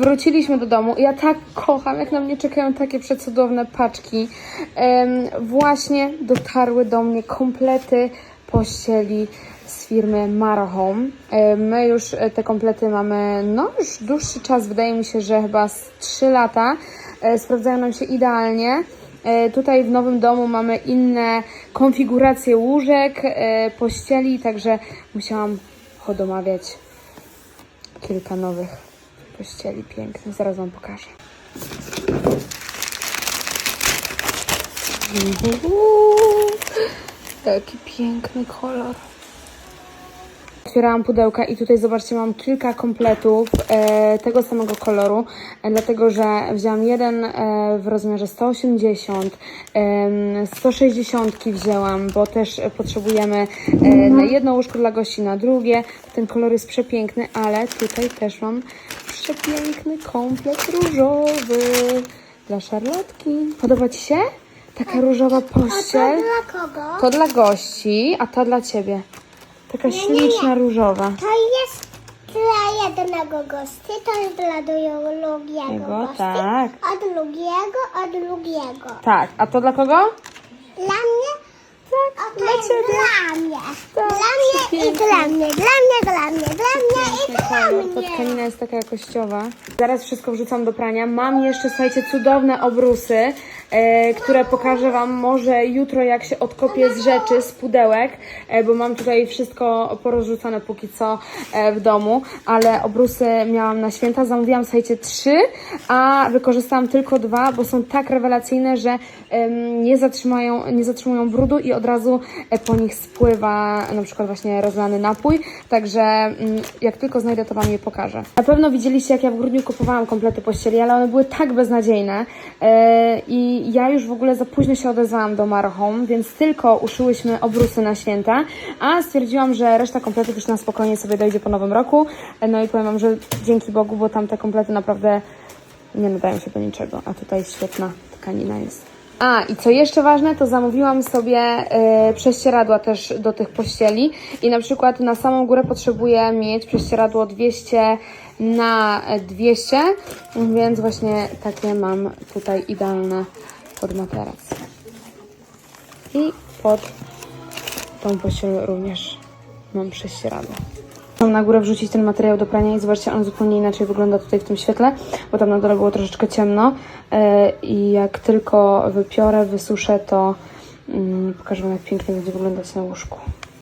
wróciliśmy do domu. Ja tak kocham, jak na mnie czekają takie przecudowne paczki. Właśnie dotarły do mnie komplety pościeli z firmy Maro My już e, te komplety mamy, no już dłuższy czas, wydaje mi się, że chyba z 3 lata. E, Sprawdzają nam się idealnie. E, Tutaj w nowym domu mamy inne konfiguracje łóżek, pościeli, także musiałam podomawiać kilka nowych pościeli pięknych. Zaraz Wam pokażę. Uuu, Jaki piękny kolor. Otwierałam pudełka i tutaj zobaczcie, mam kilka kompletów e, tego samego koloru, e, dlatego że wzięłam jeden e, w rozmiarze 180, e, 160 wzięłam, bo też potrzebujemy e, na jedno łóżko dla gości, na drugie. Ten kolor jest przepiękny, ale tutaj też mam przepiękny komplet różowy dla szarlotki. Podoba Ci się? Taka różowa pościel. Dla kogo? To dla gości, a ta dla ciebie. Taka śliczna różowa. To jest dla jednego gościa, to jest dla drugiego Tego, gościa. tak. Od drugiego, od drugiego. Tak, a to dla kogo? Dla mnie? Tak, O, to dla jest ciebie. dla mnie. Tak, Dla mnie i dla mnie, dla mnie, dla mnie, dla mnie Ta tkanina jest taka jakościowa. Zaraz wszystko wrzucam do prania. Mam jeszcze, słuchajcie, cudowne obrusy, które pokażę Wam może jutro, jak się odkopię z rzeczy, z pudełek, e, bo mam tutaj wszystko porozrzucane póki co e, w domu, ale obrusy miałam na święta. Zamówiłam, słuchajcie, trzy, a wykorzystałam tylko dwa, bo są tak rewelacyjne, że nie zatrzymają, nie zatrzymują brudu i od razu e, po nich spływa na przykład właśnie rozlany napój. Także mm, jak tylko znajdę, to Wam je pokażę. Na pewno widzieliście, jak ja w grudniu kupowałam komplety pościeli, ale one były tak beznadziejne e, ja już w ogóle za późno się odezwałam do Maro Home, więc tylko uszyłyśmy obrusy na święta, a stwierdziłam, że reszta kompletów już na spokojnie sobie dojdzie po nowym roku. No i powiem Wam, że dzięki Bogu, bo tam te komplety naprawdę nie nadają się do niczego, a tutaj świetna tkanina jest. A, i co jeszcze ważne, to zamówiłam sobie e, prześcieradła też do tych pościeli i na przykład na samą górę potrzebuję mieć prześcieradło 200 na 200, więc właśnie takie mam tutaj idealne pod materac. I pod tą pościel również mam prześcieradło. Mam na górę wrzucić ten materiał do prania i zobaczcie, on zupełnie inaczej wygląda tutaj w tym świetle, bo tam na dole było troszeczkę ciemno e, i jak tylko wypiorę, wysuszę, to mm, pokażę Wam, jak pięknie będzie wyglądać na łóżku.